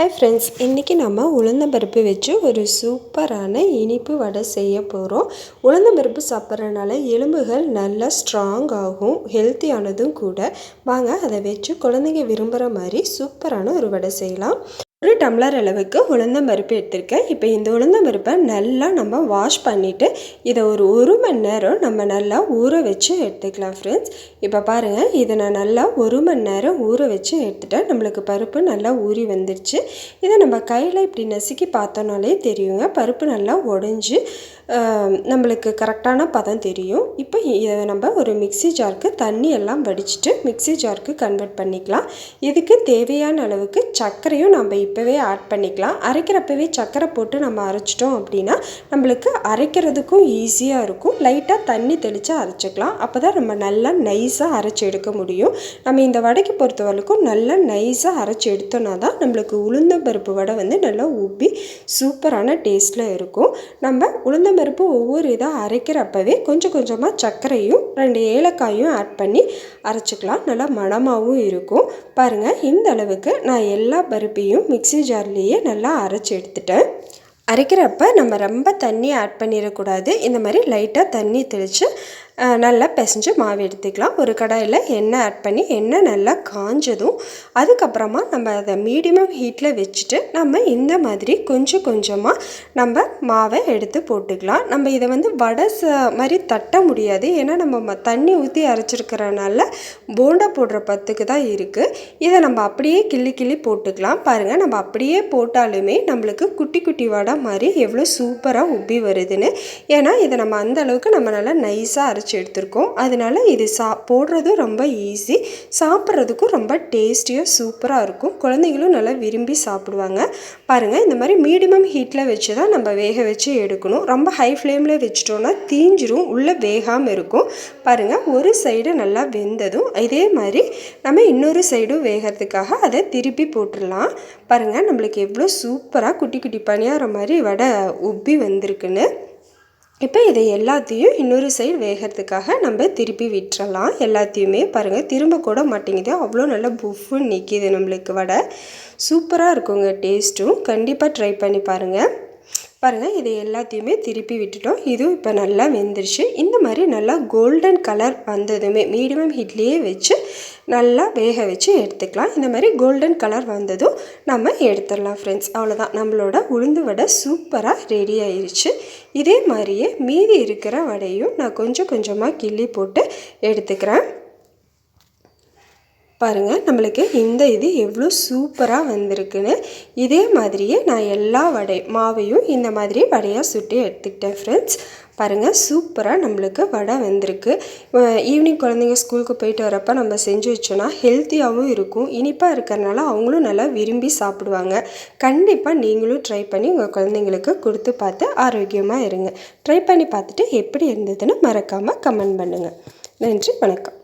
Hi friends இன்றைக்கி நம்ம உளுந்தம்பருப்பு வச்சு ஒரு சூப்பரான இனிப்பு வடை செய்ய போகிறோம் உளுந்தம்பருப்பு சாப்பிட்றதுனால எலும்புகள் நல்லா ஸ்ட்ராங் ஆகும் ஹெல்த்தியானதும் கூட. வாங்க அதை வச்சு குழந்தைங்க விரும்புகிற மாதிரி சூப்பரான ஒரு வடை செய்யலாம். ஒரு டம்ளர் அளவுக்கு உளுந்தம் பருப்பு எடுத்திருக்கேன். இப்போ இந்த உளுந்தம் பருப்பை நல்லா நம்ம வாஷ் பண்ணிவிட்டு இதை ஒரு ஒரு மணி நேரம் நம்ம நல்லா ஊற வச்சு எடுத்துக்கலாம் ஃப்ரெண்ட்ஸ் இப்போ பாருங்கள் இதை நான் நல்லா ஒரு மணி நேரம் ஊற வச்சு எடுத்துட்டேன். நம்மளுக்கு பருப்பு நல்லா ஊறி வந்துடுச்சு இதை நம்ம கையில் இப்படி நசுக்கி பார்த்தோன்னாலே தெரியுங்க பருப்பு நல்லா உடஞ்சி நம்மளுக்கு கரெக்டான பதம் தெரியும். இப்போ இதை நம்ம ஒரு மிக்சி ஜாருக்கு தண்ணி எல்லாம் வடிச்சிட்டு மிக்சி ஜாருக்கு கன்வெர்ட் பண்ணிக்கலாம். இதுக்கு தேவையான அளவுக்கு சர்க்கரையும் நம்ம இப்போவே ஆட் பண்ணிக்கலாம். அரைக்கிறப்பவே சர்க்கரை போட்டு நம்ம அரைச்சிட்டோம் அப்படின்னா நம்மளுக்கு அரைக்கிறதுக்கும் ஈஸியாக இருக்கும். லைட்டாக தண்ணி தெளித்து அரைச்சிக்கலாம். அப்போ தான் நம்ம நல்லா நைஸாக அரைச்சி எடுக்க முடியும். நம்ம இந்த வடைக்கு பொறுத்தவரைக்கும் நல்லா நைஸாக அரைச்சி எடுத்தோன்னா தான் நம்மளுக்கு உளுந்தம்பருப்பு வடை வந்து நல்லா உப்பி சூப்பரான டேஸ்ட்டில் இருக்கும். நம்ம உளுந்தம்பருப்பு ஒவ்வொரு இதாக அரைக்கிறப்பவே கொஞ்சம் கொஞ்சமாக சர்க்கரையும் ரெண்டு ஏலக்காயும் ஆட் பண்ணி அரைச்சிக்கலாம். நல்லா மணமாகவும் இருக்கும். பாருங்கள் இந்த அளவுக்கு நான் எல்லா பருப்பையும் மிக்சி ஜார்லேயே நல்லா அரைச்சி எடுத்துட்டேன். அரைக்கிறப்ப நம்ம ரொம்ப தண்ணி ஆட் பண்ணிடக்கூடாது. இந்த மாதிரி லைட்டாக தண்ணி தெளித்து நல்லா பிசைஞ்சு மாவு எடுத்துக்கலாம். ஒரு கடாயில் எண்ணெய் ஆட் பண்ணி எண்ணெய் நல்லா காஞ்சதும் அதுக்கப்புறமா நம்ம அதை மீடியம் ஹீட்டில் வச்சுட்டு நம்ம இந்த மாதிரி கொஞ்சம் கொஞ்சமாக நம்ம மாவை எடுத்து போட்டுக்கலாம். நம்ம இதை வந்து வடை மாதிரி தட்ட முடியாது. ஏன்னா நம்ம தண்ணி ஊற்றி அரைச்சிருக்கிறனால போண்டா போடுற பத்துக்கு தான் இருக்குது இதை நம்ம அப்படியே கிள்ளி கிள்ளி போட்டுக்கலாம். பாருங்கள் நம்ம அப்படியே போட்டாலுமே நம்மளுக்கு குட்டி குட்டி வடை மாதிரி எவ்வளோ சூப்பராக உப்பி வருதுன்னு. ஏன்னா இதை நம்ம அந்த அளவுக்கு நம்ம நல்லா நைஸாக அரைச்சி அரைச்சி எடுத்திருக்கோம். அதனால் இது சா போடுறதும் ரொம்ப ஈஸி சாப்பிட்றதுக்கும் ரொம்ப டேஸ்டியாக சூப்பராக இருக்கும். குழந்தைங்களும் நல்லா விரும்பி சாப்பிடுவாங்க. பாருங்கள் இந்த மாதிரி மீடியம் ஹீட்டில் வச்சு தான் நம்ம வேக வச்சு எடுக்கணும். ரொம்ப ஹை ஃப்ளேமில் வச்சிட்டோன்னா தீஞ்சிரும் உள்ளே வேகாமல் இருக்கும். பாருங்கள் ஒரு சைடு நல்லா வெந்ததும் இதே மாதிரி நம்ம இன்னொரு சைடும் வேகிறதுக்காக அதை திருப்பி போட்டுடலாம். பாருங்கள் நம்மளுக்கு எவ்வளோ சூப்பராக குட்டி குட்டி பணியாகிற மாதிரி வடை உப்பி வந்திருக்குன்னு. இப்போ இதை எல்லாத்தையும் இன்னொரு சைடு வேகிறதுக்காக நம்ம திருப்பி விட்டுறலாம். எல்லாத்தையுமே பாருங்கள் திரும்ப கூட மாட்டேங்குது. அவ்வளோ நல்லா புஃபுன்னு நிற்கிது நம்மளுக்கு வடை. சூப்பராக இருக்குங்க டேஸ்ட்டும் கண்டிப்பாக ட்ரை பண்ணி பாருங்கள் பாருங்கள் இது எல்லாத்தையுமே திருப்பி விட்டுட்டோம். இதுவும் இப்போ நல்லா வெந்துருச்சு. இந்த மாதிரி நல்லா கோல்டன் கலர் வந்ததுமே மீடியம் ஹீட்லேயே வச்சு நல்லா வேக வச்சு எடுத்துக்கலாம். இந்த மாதிரி கோல்டன் கலர் வந்ததும் நம்ம எடுத்துடலாம் ஃப்ரெண்ட்ஸ் அவ்வளோதான் நம்மளோட உளுந்து வடை சூப்பராக ரெடி ஆயிடுச்சு இதே மாதிரியே மீதி இருக்கிற வடையும் நான் கொஞ்சம் கொஞ்சமாக கிள்ளி போட்டு எடுத்துக்கிறேன். பாருங்கள் நம்மளுக்கு இந்த இது எவ்வளோ சூப்பராக வந்திருக்குன்னு. இதே மாதிரியே நான் எல்லா வடை மாவையும் இந்த மாதிரி வடையாக சுட்டி எடுத்துக்கிட்டேன் ஃப்ரெண்ட்ஸ் பாருங்கள் சூப்பராக நம்மளுக்கு வடை வந்திருக்கு. ஈவினிங் குழந்தைங்க ஸ்கூலுக்கு போயிட்டு வரப்போ நம்ம செஞ்சு வச்சோன்னா ஹெல்த்தியாகவும் இருக்கும். இனிப்பாக இருக்கிறனால அவங்களும் நல்லா விரும்பி சாப்பிடுவாங்க. கண்டிப்பாக நீங்களும் ட்ரை பண்ணி உங்கள் குழந்தைங்களுக்கு கொடுத்து பார்த்து ஆரோக்கியமாக இருங்க. ட்ரை பண்ணி பார்த்துட்டு எப்படி இருந்ததுன்னு மறக்காமல் கமெண்ட் பண்ணுங்கள் நன்றி வணக்கம்.